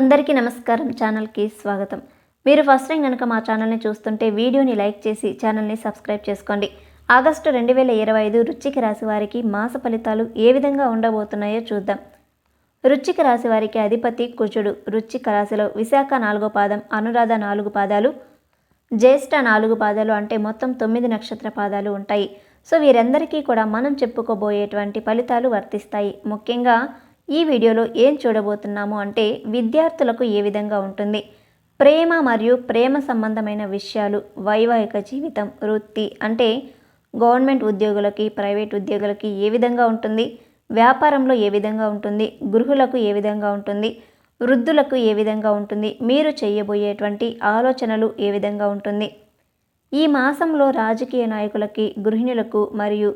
అందరికీ నమస్కారం. ఛానల్కి స్వాగతం. మీరు ఫస్ట్ టైం కనుక మా ఛానల్ని చూస్తుంటే వీడియోని లైక్ చేసి ఛానల్ని సబ్స్క్రైబ్ చేసుకోండి. ఆగస్టు రెండు వేల ఇరవై ఐదు రుచిక రాశి వారికి మాస ఫలితాలు ఏ విధంగా ఉండబోతున్నాయో చూద్దాం. రుచిక రాశి వారికి అధిపతి కుజుడు. రుచిక రాశిలో విశాఖ నాలుగో పాదం అనురాధ నాలుగు పాదాలు జ్యేష్ఠ నాలుగు పాదాలు అంటే మొత్తం తొమ్మిది నక్షత్ర పాదాలు ఉంటాయి. సో వీరందరికీ కూడా మనం చెప్పుకోబోయేటువంటి ఫలితాలు వర్తిస్తాయి. ముఖ్యంగా ఈ వీడియోలో ఏం చూడబోతున్నాము అంటే విద్యార్థులకు ఏ విధంగా ఉంటుంది? ప్రేమ మరియు ప్రేమ సంబంధమైన విషయాలు వైవాహిక జీవితం వృత్తి అంటే గవర్నమెంట్ ఉద్యోగులకి ప్రైవేట్ ఉద్యోగులకి ఏ విధంగా ఉంటుంది? వ్యాపారంలో ఏ విధంగా ఉంటుంది? గృహులకు ఏ విధంగా ఉంటుంది? వృద్ధులకు ఏ విధంగా ఉంటుంది? మీరు చేయబోయేటువంటి ఆలోచనలు ఏ విధంగా ఉంటుంది? ఈ మాసంలో రాజకీయ నాయకులకి గృహిణులకు మరియు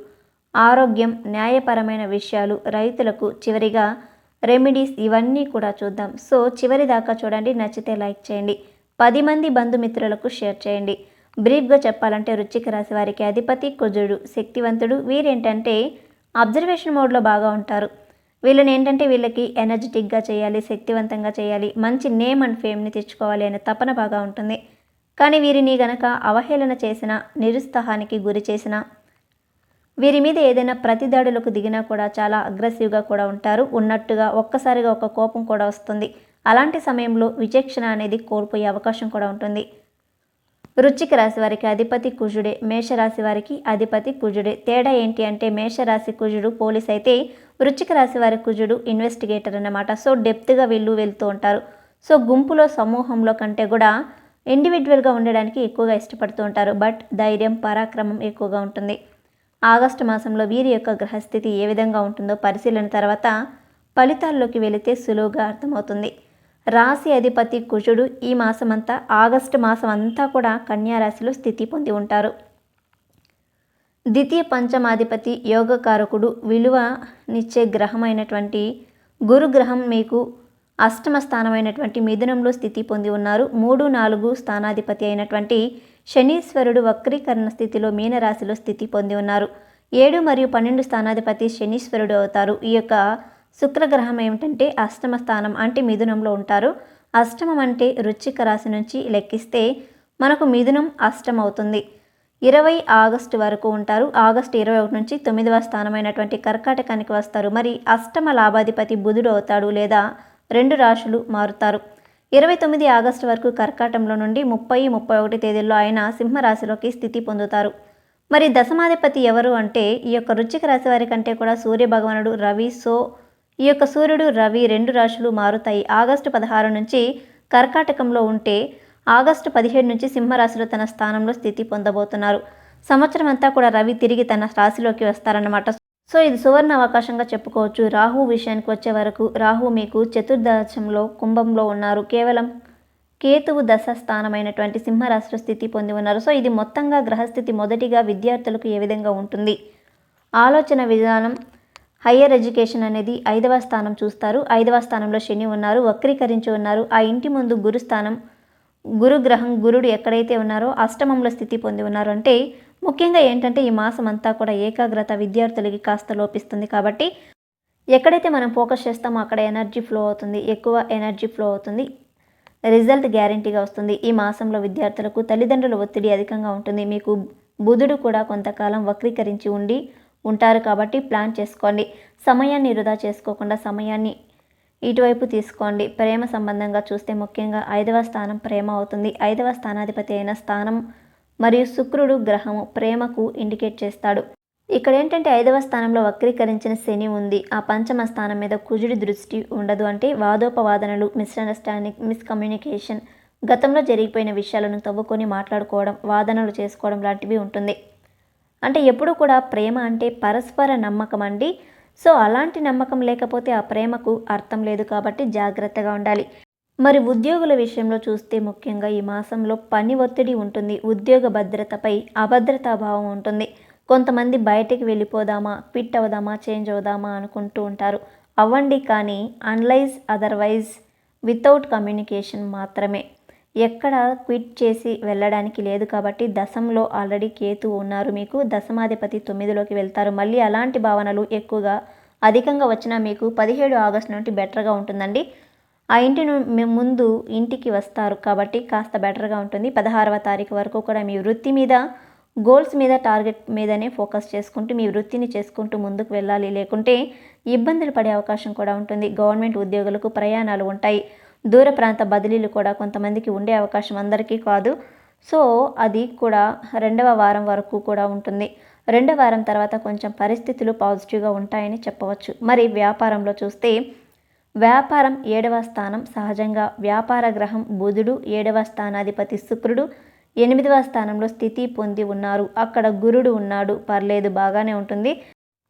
ఆరోగ్యం న్యాయపరమైన విషయాలు రైతులకు చివరిగా రెమెడీస్ ఇవన్నీ కూడా చూద్దాం. సో చివరి దాకా చూడండి. నచ్చితే లైక్ చేయండి. పది మంది బంధుమిత్రులకు షేర్ చేయండి. బ్రీఫ్గా చెప్పాలంటే రుచిక రాశి వారికి అధిపతి కుజుడు శక్తివంతుడు. వీరేంటంటే అబ్జర్వేషన్ మోడ్లో బాగా ఉంటారు. వీళ్ళని ఏంటంటే వీళ్ళకి ఎనర్జెటిక్గా చేయాలి శక్తివంతంగా చేయాలి మంచి నేమ్ అండ్ ఫేమ్ని తెచ్చుకోవాలి అనే తపన బాగా ఉంటుంది. కానీ వీరిని గనక అవహేళన చేసిన నిరుత్సాహానికి గురి చేసిన వీరి మీద ఏదైనా ప్రతిదాడులకు దిగినా కూడా చాలా అగ్రెసివ్గా కూడా ఉంటారు. ఉన్నట్టుగా ఒక్కసారిగా ఒక కోపం కూడా వస్తుంది. అలాంటి సమయంలో విచక్షణ అనేది కోల్పోయే అవకాశం కూడా ఉంటుంది. వృచ్చిక రాశి వారికి అధిపతి కుజుడే. మేషరాశి వారికి అధిపతి కుజుడే. తేడా ఏంటి అంటే మేషరాశి కుజుడు పోలీస్ అయితే వృచ్చిక రాశి వారి కుజుడు ఇన్వెస్టిగేటర్ అన్నమాట. సో డెప్త్గా వీళ్ళు వెళ్తూ ఉంటారు. సో గుంపులో సమూహంలో కంటే కూడా ఇండివిజువల్గా ఉండడానికి ఎక్కువగా ఇష్టపడుతూ ఉంటారు. బట్ ధైర్యం పరాక్రమం ఎక్కువగా ఉంటుంది. ఆగస్టు మాసంలో వీరి యొక్క గ్రహస్థితి ఏ విధంగా ఉంటుందో పరిశీలన తర్వాత ఫలితాల్లోకి వెళితే సులువుగా అర్థమవుతుంది. రాశి అధిపతి కుజుడు ఈ మాసమంతా ఆగస్టు మాసం అంతా కూడా కన్యారాశిలో స్థితి పొంది ఉంటారు. ద్వితీయ పంచమాధిపతి యోగకారకుడు విలువనిచ్చే గ్రహమైనటువంటి గురుగ్రహం మీకు అష్టమ స్థానమైనటువంటి మిథునంలో స్థితి పొంది ఉన్నారు. మూడు నాలుగు స్థానాధిపతి అయినటువంటి శనీశ్వరుడు వక్రీకరణ స్థితిలో మీనరాశిలో స్థితి పొంది ఉన్నారు. ఏడు మరియు పన్నెండు స్థానాధిపతి శనీశ్వరుడు అవుతారు. ఈ యొక్క శుక్రగ్రహం ఏమిటంటే అష్టమ స్థానం అంటే మిథునంలో ఉంటారు. అష్టమం అంటే రుచిక రాశి నుంచి లెక్కిస్తే మనకు మిథునం అష్టం అవుతుంది. ఇరవై ఆగస్టు వరకు ఉంటారు. ఆగస్టు ఇరవై ఒకటి నుంచి తొమ్మిదవ స్థానమైనటువంటి కర్కాటకానికి వస్తారు. మరి అష్టమ లాభాధిపతి బుధుడు అవుతాడు లేదా రెండు రాశులు మారుతారు. ఇరవై తొమ్మిది ఆగస్టు వరకు కర్కాటంలో నుండి ముప్పై ముప్పై ఒకటి తేదీల్లో ఆయన సింహరాశిలోకి స్థితి పొందుతారు. మరి దశమాధిపతి ఎవరు అంటే ఈ యొక్క రుచిక రాశి వారి కంటే కూడా సూర్య భగవానుడు రవి. సో ఈ యొక్క సూర్యుడు రవి రెండు రాశులు మారుతాయి. ఆగస్టు పదహారు నుంచి కర్కాటకంలో ఉంటే ఆగస్టు పదిహేడు నుంచి సింహరాశిలో తన స్థానంలో స్థితి పొందబోతున్నారు. సంవత్సరం అంతా కూడా రవి తిరిగి తన రాశిలోకి వస్తారన్నమాట. సో ఇది సువర్ణ అవకాశంగా చెప్పుకోవచ్చు. రాహు విషయానికి వచ్చే వరకు రాహు మీకు చతుర్దశంలో కుంభంలో ఉన్నారు. కేవలం కేతువు దశ స్థానమైనటువంటి సింహరాశిలో స్థితి పొంది ఉన్నారు. సో ఇది మొత్తంగా గ్రహస్థితి మొదటిగా విద్యార్థులకు ఏ విధంగా ఉంటుంది? ఆలోచన విధానం హయ్యర్ ఎడ్యుకేషన్ అనేది ఐదవ స్థానం చూస్తారు. ఐదవ స్థానంలో శని ఉన్నారు వక్రీకరించి ఉన్నారు. ఆ ఇంటి ముందు గురుస్థానం గురుగ్రహం గురుడు ఎక్కడైతే ఉన్నారో అష్టమంలో స్థితి పొంది ఉన్నారు. అంటే ముఖ్యంగా ఏంటంటే ఈ మాసం అంతా కూడా ఏకాగ్రత విద్యార్థులకి కాస్త లోపిస్తుంది కాబట్టి ఎక్కడైతే మనం ఫోకస్ చేస్తామో అక్కడ ఎనర్జీ ఫ్లో అవుతుంది. ఎక్కువ ఎనర్జీ ఫ్లో అవుతుంది. రిజల్ట్ గ్యారంటీగా వస్తుంది. ఈ మాసంలో విద్యార్థులకు తల్లిదండ్రుల ఒత్తిడి అధికంగా ఉంటుంది. మీకు బుధుడు కూడా కొంతకాలం వక్రీకరించి ఉండి ఉంటారు కాబట్టి ప్లాన్ చేసుకోండి. సమయాన్ని వృధా చేసుకోకుండా సమయాన్ని ఇటువైపు తీసుకోండి. ప్రేమ సంబంధంగా చూస్తే ముఖ్యంగా ఐదవ స్థానం ప్రేమ అవుతుంది. ఐదవ స్థానాధిపతి అయిన స్థానం మరియు శుక్రుడు గ్రహము ప్రేమకు ఇండికేట్ చేస్తాడు. ఇక్కడ ఏంటంటే ఐదవ స్థానంలో వక్రీకరించిన శని ఉంది. ఆ పంచమ స్థానం మీద కుజుడి దృష్టి ఉండదు అంటే వాదోపవాదనలు మిస్అండర్స్టాండింగ్ మిస్కమ్యూనికేషన్ గతంలో జరిగిపోయిన విషయాలను తవ్వుకొని మాట్లాడుకోవడం వాదనలు చేసుకోవడం లాంటివి ఉంటుంది. అంటే ఎప్పుడు కూడా ప్రేమ అంటే పరస్పర నమ్మకం అండి. సో అలాంటి నమ్మకం లేకపోతే ఆ ప్రేమకు అర్థం లేదు కాబట్టి జాగ్రత్తగా ఉండాలి. మరి ఉద్యోగుల విషయంలో చూస్తే ముఖ్యంగా ఈ మాసంలో పని ఒత్తిడి ఉంటుంది. ఉద్యోగ భద్రతపై అభద్రతా భావం ఉంటుంది. కొంతమంది బయటికి వెళ్ళిపోదామా క్విట్ అవుదామా చేంజ్ అవుదామా అనుకుంటూ ఉంటారు. అవ్వండి కానీ అన్లైజ్ అదర్వైజ్ వితౌట్ కమ్యూనికేషన్ మాత్రమే. ఎక్కడ క్విట్ చేసి వెళ్ళడానికి లేదు కాబట్టి దశంలో ఆల్రెడీ కేతు ఉన్నారు మీకు. దశమాధిపతి తొమ్మిదిలోకి వెళ్తారు. మళ్ళీ అలాంటి భావనలు ఎక్కువగా అధికంగా వచ్చినా మీకు పదిహేడు ఆగస్టు నుండి బెటర్గా ఉంటుందండి. ఆ ఇంటి ముందు ఇంటికి వస్తారు కాబట్టి కాస్త బెటర్గా ఉంటుంది. పదహారవ తారీఖు వరకు కూడా మీ వృత్తి మీద గోల్స్ మీద టార్గెట్ మీదనే ఫోకస్ చేసుకుంటూ మీ వృత్తిని చేసుకుంటూ ముందుకు వెళ్ళాలి. లేకుంటే ఇబ్బందులు పడే అవకాశం కూడా ఉంటుంది. గవర్నమెంట్ ఉద్యోగులకు ప్రయాణాలు ఉంటాయి. దూర ప్రాంత బదిలీలు కూడా కొంతమందికి ఉండే అవకాశం అందరికీ కాదు. సో అది కూడా రెండవ వారం వరకు కూడా ఉంటుంది. రెండవ వారం తర్వాత కొంచెం పరిస్థితులు పాజిటివ్గా ఉంటాయని చెప్పవచ్చు. మరి వ్యాపారంలో చూస్తే వ్యాపారం ఏడవ స్థానం సహజంగా వ్యాపార గ్రహం బుధుడు ఏడవ స్థానాధిపతి శుక్రుడు ఎనిమిదవ స్థానంలో స్థితి పొంది ఉన్నారు. అక్కడ గురుడు ఉన్నాడు. పర్లేదు బాగానే ఉంటుంది.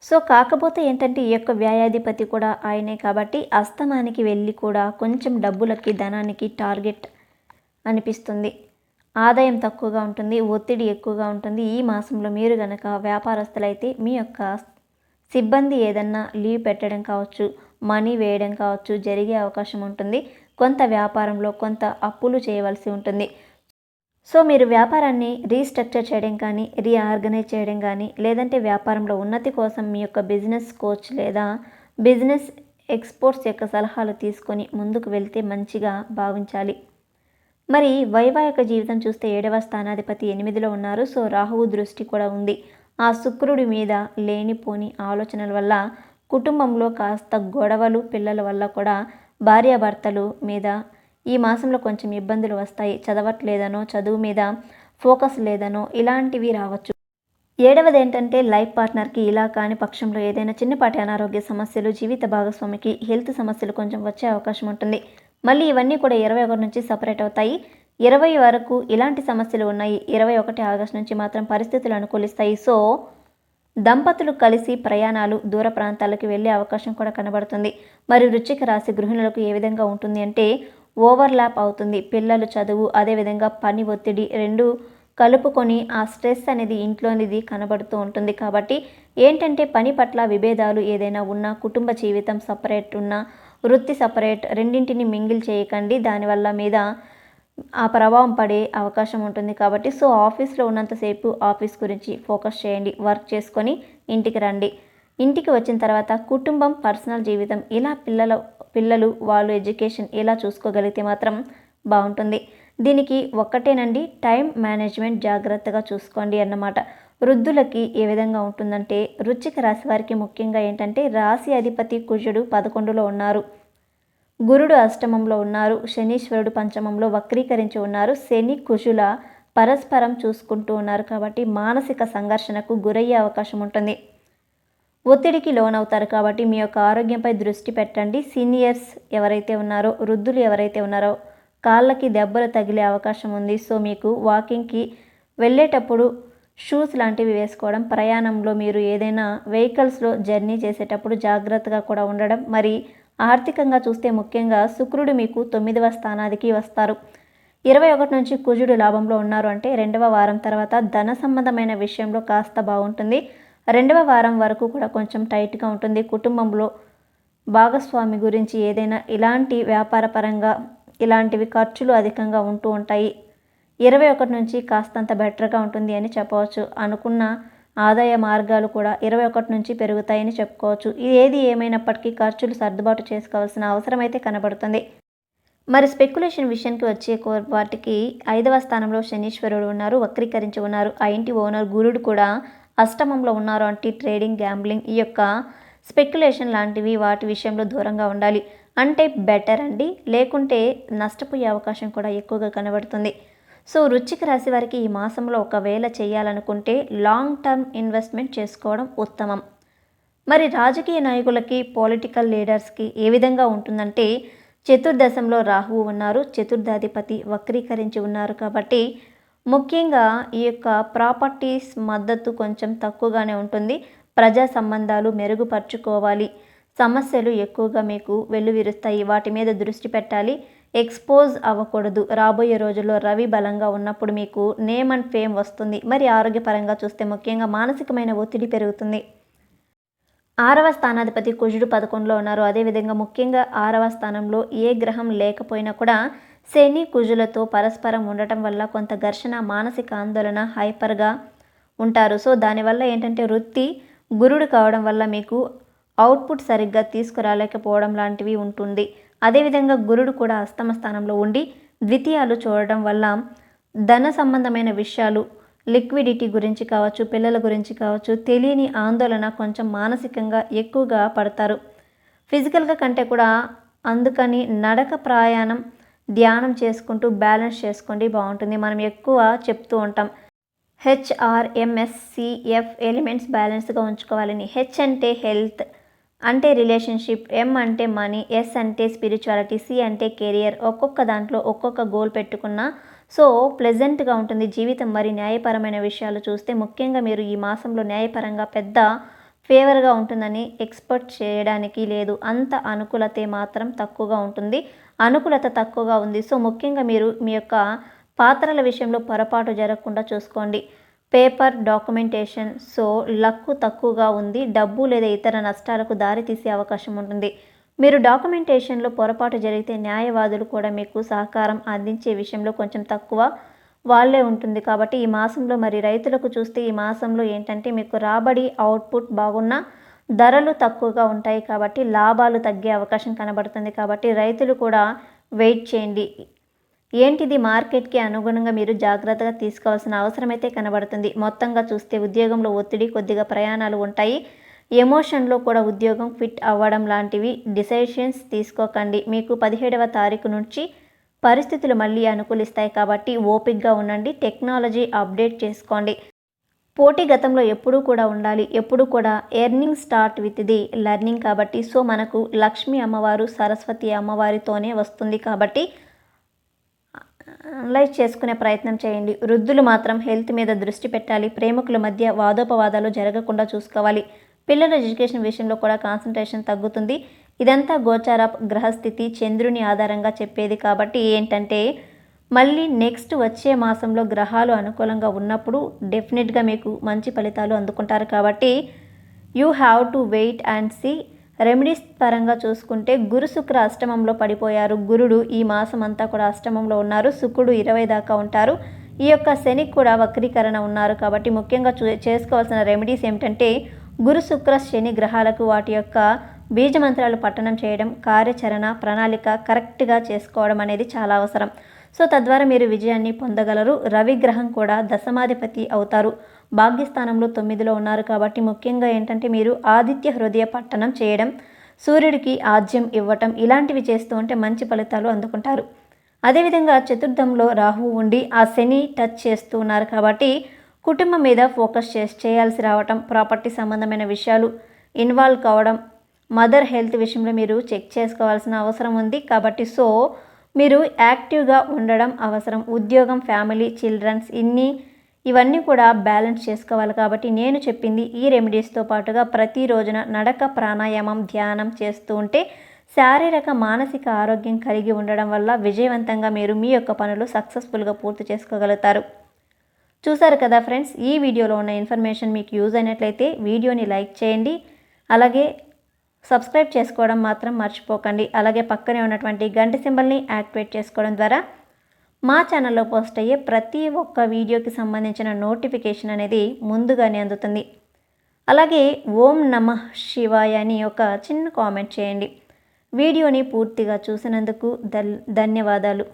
సో కాకపోతే ఏంటంటే ఈ యొక్క వ్యాయాధిపతి కూడా ఆయనే కాబట్టి అస్తమానికి వెళ్ళి కూడా కొంచెం డబ్బులకి ధనానికి టార్గెట్ అనిపిస్తుంది. ఆదాయం తక్కువగా ఉంటుంది. ఒత్తిడి ఎక్కువగా ఉంటుంది. ఈ మాసంలో మీరు గనక వ్యాపారస్తులైతే మీ యొక్క సిబ్బంది ఏదన్నా లీవ్ పెట్టడం కావచ్చు మనీ వేయడం కావచ్చు జరిగే అవకాశం ఉంటుంది. కొంత వ్యాపారంలో కొంత అప్పులు చేయవలసి ఉంటుంది. సో మీరు వ్యాపారాన్ని రీస్ట్రక్చర్ చేయడం కానీ రీఆర్గనైజ్ చేయడం కానీ లేదంటే వ్యాపారంలో ఉన్నతి కోసం మీ యొక్క బిజినెస్ కోచ్ లేదా బిజినెస్ ఎక్స్పోర్ట్స్ యొక్క సలహాలు తీసుకొని ముందుకు వెళ్తే మంచిగా భావించాలి. మరి వైవాహిక జీవితం చూస్తే ఏడవ స్థానాధిపతి ఎనిమిదిలో ఉన్నారు. సో రాహువు దృష్టి కూడా ఉంది. ఆ శుక్రుడి మీద లేనిపోని ఆలోచనల వల్ల కుటుంబంలో కాస్త గొడవలు పిల్లల వల్ల కూడా భార్యాభర్తలు మీద ఈ మాసంలో కొంచెం ఇబ్బందులు వస్తాయి. చదవట్లేదనో చదువు మీద ఫోకస్ లేదనో ఇలాంటివి రావచ్చు. ఏడవది ఏంటంటే లైఫ్ పార్ట్నర్కి ఇలా కాని పక్షంలో ఏదైనా చిన్నపాటి అనారోగ్య సమస్యలు జీవిత భాగస్వామికి హెల్త్ సమస్యలు కొంచెం వచ్చే అవకాశం ఉంటుంది. మళ్ళీ ఇవన్నీ కూడా ఇరవై ఒకటి నుంచి సపరేట్ అవుతాయి. ఇరవై వరకు ఇలాంటి సమస్యలు ఉన్నాయి. ఇరవై ఒకటి ఆగస్టు నుంచి మాత్రం పరిస్థితులు అనుకూలిస్తాయి. సో దంపతులు కలిసి ప్రయాణాలు దూర ప్రాంతాలకు వెళ్ళే అవకాశం కూడా కనబడుతుంది. మరి వృచ్చిక రాశి గృహిణులకు ఏ విధంగా ఉంటుంది అంటే ఓవర్లాప్ అవుతుంది. పిల్లలు చదువు అదేవిధంగా పని ఒత్తిడి రెండు కలుపుకొని ఆ స్ట్రెస్ అనేది ఇంట్లోనిది కనబడుతూ ఉంటుంది. కాబట్టి ఏంటంటే పని పట్ల విభేదాలు ఏదైనా ఉన్నా కుటుంబ జీవితం సపరేట్ ఉన్నా వృత్తి సపరేట్ రెండింటిని మింగిల్ చేయకండి. దానివల్ల మీద ఆ ప్రభావం పడే అవకాశం ఉంటుంది. కాబట్టి సో ఆఫీస్లో ఉన్నంతసేపు ఆఫీస్ గురించి ఫోకస్ చేయండి. వర్క్ చేసుకొని ఇంటికి రండి. ఇంటికి వచ్చిన తర్వాత కుటుంబం పర్సనల్ జీవితం ఇలా పిల్లల పిల్లలు వాళ్ళు ఎడ్యుకేషన్ ఇలా చూసుకోగలిగితే మాత్రం బాగుంటుంది. దీనికి ఒక్కటేనండి టైం మేనేజ్మెంట్ జాగ్రత్తగా చూసుకోండి అన్నమాట. వృద్ధులకి ఏ విధంగా ఉంటుందంటే వృశ్చిక రాశి వారికి ముఖ్యంగా ఏంటంటే రాశి అధిపతి కుజుడు పదకొండులో ఉన్నారు. గురుడు అష్టమంలో ఉన్నారు. శనీశ్వరుడు పంచమంలో వక్రీకరించి ఉన్నారు. శని కుజుల పరస్పరం చూసుకుంటూ ఉన్నారు కాబట్టి మానసిక సంఘర్షణకు గురయ్యే అవకాశం ఉంటుంది. ఒత్తిడికి లోనవుతారు కాబట్టి మీ యొక్క ఆరోగ్యంపై దృష్టి పెట్టండి. సీనియర్స్ ఎవరైతే ఉన్నారో వృద్ధులు ఎవరైతే ఉన్నారో కాళ్ళకి దెబ్బలు తగిలే అవకాశం ఉంది. సో మీకు వాకింగ్కి వెళ్ళేటప్పుడు షూస్ లాంటివి వేసుకోవడం ప్రయాణంలో మీరు ఏదైనా వెహికల్స్లో జర్నీ చేసేటప్పుడు జాగ్రత్తగా కూడా ఉండడం. మరి ఆర్థికంగా చూస్తే ముఖ్యంగా శుక్రుడు మీకు తొమ్మిదవ స్థానానికి వస్తారు. ఇరవై ఒకటి నుంచి కుజుడు లాభంలో ఉన్నారు అంటే రెండవ వారం తర్వాత ధన సంబంధమైన విషయంలో కాస్త బాగుంటుంది. రెండవ వారం వరకు కూడా కొంచెం టైట్గా ఉంటుంది. కుటుంబంలో భాగస్వామి గురించి ఏదైనా ఇలాంటి వ్యాపారపరంగా ఇలాంటివి ఖర్చులు అధికంగా ఉంటూ ఉంటాయి. ఇరవై ఒకటి నుంచి కాస్తంత బెటర్గా ఉంటుంది అని చెప్పవచ్చు. అనుకున్న ఆదాయ మార్గాలు కూడా ఇరవై ఒకటి నుంచి పెరుగుతాయని చెప్పుకోవచ్చు. ఏది ఏమైనప్పటికీ ఖర్చులు సర్దుబాటు చేసుకోవాల్సిన అవసరం అయితే కనబడుతుంది. మరి స్పెక్యులేషన్ విషయానికి వచ్చే వాటికి ఐదవ స్థానంలో శనీశ్వరుడు ఉన్నారు వక్రీకరించి ఉన్నారు. ఆ ఇంటి ఓనర్ గురుడు కూడా అష్టమంలో ఉన్నారు అంటే ట్రేడింగ్ గ్యాంబ్లింగ్ ఈ యొక్క స్పెక్యులేషన్ లాంటివి వాటి విషయంలో దూరంగా ఉండాలి. అంటే బెటర్ అండి. లేకుంటే నష్టపోయే అవకాశం కూడా ఎక్కువగా కనబడుతుంది. సో రుచిక రాశి వారికి ఈ మాసంలో ఒకవేళ చేయాలనుకుంటే లాంగ్ టర్మ్ ఇన్వెస్ట్మెంట్ చేసుకోవడం ఉత్తమం. మరి రాజకీయ నాయకులకి పొలిటికల్ లీడర్స్కి ఏ విధంగా ఉంటుందంటే చతుర్దశంలో రాహువు ఉన్నారు. చతుర్థాధిపతి వక్రీకరించి ఉన్నారు కాబట్టి ముఖ్యంగా ఈ యొక్క ప్రాపర్టీస్ మద్దతు కొంచెం తక్కువగానే ఉంటుంది. ప్రజా సంబంధాలు మెరుగుపరుచుకోవాలి. సమస్యలు ఎక్కువగా మీకు వెల్లువిరుస్తాయి. వాటి మీద దృష్టి పెట్టాలి. ఎక్స్పోజ్ అవ్వకూడదు. రాబోయే రోజుల్లో రవి బలంగా ఉన్నప్పుడు మీకు నేమ్ అండ్ ఫేమ్ వస్తుంది. మరి ఆరోగ్యపరంగా చూస్తే ముఖ్యంగా మానసికమైన ఒత్తిడి పెరుగుతుంది. ఆరవ స్థానాధిపతి కుజుడు పదకొండులో ఉన్నారు. అదేవిధంగా ముఖ్యంగా ఆరవ స్థానంలో ఏ గ్రహం లేకపోయినా కూడా శని కుజులతో పరస్పరం ఉండటం వల్ల కొంత ఘర్షణ మానసిక ఆందోళన హైపర్గా ఉంటారు. సో దానివల్ల ఏంటంటే వృత్తి గురుడు కావడం వల్ల మీకు అవుట్పుట్ సరిగ్గా తీసుకురాలేకపోవడం లాంటివి ఉంటుంది. అదేవిధంగా గురుడు కూడా అస్తమ స్థానంలో ఉండి ద్వితీయాలు చూడడం వల్ల ధన సంబంధమైన విషయాలు లిక్విడిటీ గురించి కావచ్చు పిల్లల గురించి కావచ్చు తెలియని ఆందోళన కొంచెం మానసికంగా ఎక్కువగా పడతారు. ఫిజికల్గా కంటే కూడా అందుకని నడక ప్రయాణం ధ్యానం చేసుకుంటూ బ్యాలెన్స్ చేసుకోండి బాగుంటుంది. మనం ఎక్కువ చెప్తూ ఉంటాం. హెచ్ఆర్ఎంఎస్సిఎఫ్ ఎలిమెంట్స్ బ్యాలెన్స్గా ఉంచుకోవాలని. హెచ్ అంటే హెల్త్ అంటే రిలేషన్షిప్ ఎం అంటే మనీ ఎస్ అంటే స్పిరిచువాలిటీ సి అంటే కెరియర్ ఒక్కొక్క దాంట్లో ఒక్కొక్క గోల్ పెట్టుకున్న సో ప్లెజెంట్గా ఉంటుంది. జీవితం మరి న్యాయపరమైన విషయాలు చూస్తే ముఖ్యంగా మీరు ఈ మాసంలో న్యాయపరంగా పెద్ద ఫేవర్గా ఉంటుందని ఎక్స్పెక్ట్ చేయడానికి లేదు. అంత అనుకూలతే మాత్రం తక్కువగా ఉంటుంది. అనుకూలత తక్కువగా ఉంది. సో ముఖ్యంగా మీరు మీ యొక్క పాత్రల విషయంలో పొరపాటు జరగకుండా చూసుకోండి. పేపర్ డాక్యుమెంటేషన్ సో లక్కు తక్కువగా ఉంది. డబ్బు లేదా ఇతర నష్టాలకు దారితీసే అవకాశం ఉంటుంది. మీరు డాక్యుమెంటేషన్లో పొరపాటు జరిగితే న్యాయవాదులు కూడా మీకు సహకారం అందించే విషయంలో కొంచెం తక్కువ వాళ్ళే ఉంటుంది. కాబట్టి ఈ మాసంలో మరి రైతులకు చూస్తే ఈ మాసంలో ఏంటంటే మీకు రాబడి అవుట్పుట్ బాగున్నా ధరలు తక్కువగా ఉంటాయి కాబట్టి లాభాలు తగ్గే అవకాశం కనబడుతుంది కాబట్టి రైతులు కూడా వెయిట్ చేయండి. ఏంటిది మార్కెట్కి అనుగుణంగా మీరు జాగ్రత్తగా తీసుకోవాల్సిన అవసరం అయితే కనబడుతుంది. మొత్తంగా చూస్తే ఉద్యోగంలో ఒత్తిడి కొద్దిగా ప్రయాణాలు ఉంటాయి. ఎమోషన్లో కూడా ఉద్యోగం ఫిట్ అవ్వడం లాంటివి డిసైషన్స్ తీసుకోకండి. మీకు పదిహేడవ తారీఖు నుంచి పరిస్థితులు మళ్ళీ అనుకూలిస్తాయి కాబట్టి ఓపిక్గా ఉండండి. టెక్నాలజీ అప్డేట్ చేసుకోండి. పోటీ గతంలో ఎప్పుడూ కూడా ఉండాలి ఎప్పుడు కూడా earning start with the learning కాబట్టి. సో మనకు లక్ష్మీ అమ్మవారు సరస్వతి అమ్మవారితోనే వస్తుంది కాబట్టి అనలైజ్ చేసుకునే ప్రయత్నం చేయండి. వృద్ధులు మాత్రం హెల్త్ మీద దృష్టి పెట్టాలి ప్రేమికుల మధ్య వాదోపవాదాలు జరగకుండా చూసుకోవాలి. పిల్లల ఎడ్యుకేషన్ విషయంలో కూడా కాన్సన్ట్రేషన్ తగ్గుతుంది. ఇదంతా గోచార గ్రహస్థితి చంద్రుని ఆధారంగా చెప్పేది కాబట్టి ఏంటంటే మళ్ళీ నెక్స్ట్ వచ్చే మాసంలో గ్రహాలు అనుకూలంగా ఉన్నప్పుడు డెఫినెట్గా మీకు మంచి ఫలితాలు అందుకుంటారు కాబట్టి you have to wait and see. Remedies పరంగా చూసుకుంటే గురు శుక్ర అష్టమంలో పడిపోయారు. గురుడు ఈ మాసం అంతా కూడా అష్టమంలో ఉన్నారు. శుక్రుడు ఇరవై దాకా ఉంటారు. ఈ యొక్క శని కూడా వక్రీకరణ ఉన్నారు కాబట్టి ముఖ్యంగా చూ చేసుకోవాల్సిన రెమెడీస్ ఏమిటంటే గురు శుక్ర శని గ్రహాలకు వాటి యొక్క బీజమంత్రాలు పట్టణం చేయడం కార్యాచరణ ప్రణాళిక కరెక్ట్గా చేసుకోవడం అనేది చాలా అవసరం. సో తద్వారా మీరు విజయాన్ని పొందగలరు. రవిగ్రహం కూడా దశమాధిపతి అవుతారు. భాగ్యస్థానంలో తొమ్మిదిలో ఉన్నారు కాబట్టి ముఖ్యంగా ఏంటంటే మీరు ఆదిత్య హృదయ పట్టణం చేయడం సూర్యుడికి ఆజ్యం ఇవ్వటం ఇలాంటివి చేస్తూ ఉంటే మంచి ఫలితాలు అందుకుంటారు. అదేవిధంగా చతుర్థంలో రాహువు ఉండి ఆ శని టచ్ చేస్తూ ఉన్నారు కాబట్టి కుటుంబం మీద ఫోకస్ చేసి చేయాల్సి రావటం ప్రాపర్టీ సంబంధమైన విషయాలు ఇన్వాల్వ్ కావడం మదర్ హెల్త్ విషయంలో మీరు చెక్ చేసుకోవాల్సిన అవసరం ఉంది కాబట్టి సో మీరు యాక్టివ్గా ఉండడం అవసరం. ఉద్యోగం ఫ్యామిలీ చిల్డ్రన్స్ ఇన్ని ఇవన్నీ కూడా బ్యాలెన్స్ చేసుకోవాలి కాబట్టి నేను చెప్పింది ఈ రెమెడీస్తో పాటుగా ప్రతిరోజున నడక ప్రాణాయామం ధ్యానం చేస్తూ ఉంటే శారీరక మానసిక ఆరోగ్యం కలిగి ఉండడం వల్ల విజయవంతంగా మీరు మీ యొక్క పనులు సక్సెస్ఫుల్గా పూర్తి చేసుకోగలుగుతారు. చూసారు కదా ఫ్రెండ్స్ ఈ వీడియోలో ఉన్న ఇన్ఫర్మేషన్ మీకు యూజ్ అయినట్లయితే వీడియోని లైక్ చేయండి. అలాగే సబ్స్క్రైబ్ చేసుకోవడం మాత్రం మర్చిపోకండి. అలాగే పక్కనే ఉన్నటువంటి గంట సింబల్ని యాక్టివేట్ చేసుకోవడం ద్వారా మా ఛానల్లో పోస్ట్ అయ్యే ప్రతి ఒక్క వీడియోకి సంబంధించిన నోటిఫికేషన్ అనేది ముందుగానే అందుతుంది. అలాగే ఓం నమ శివాయ అని ఒక చిన్న కామెంట్ చేయండి. వీడియోని పూర్తిగా చూసినందుకు ధన్యవాదాలు.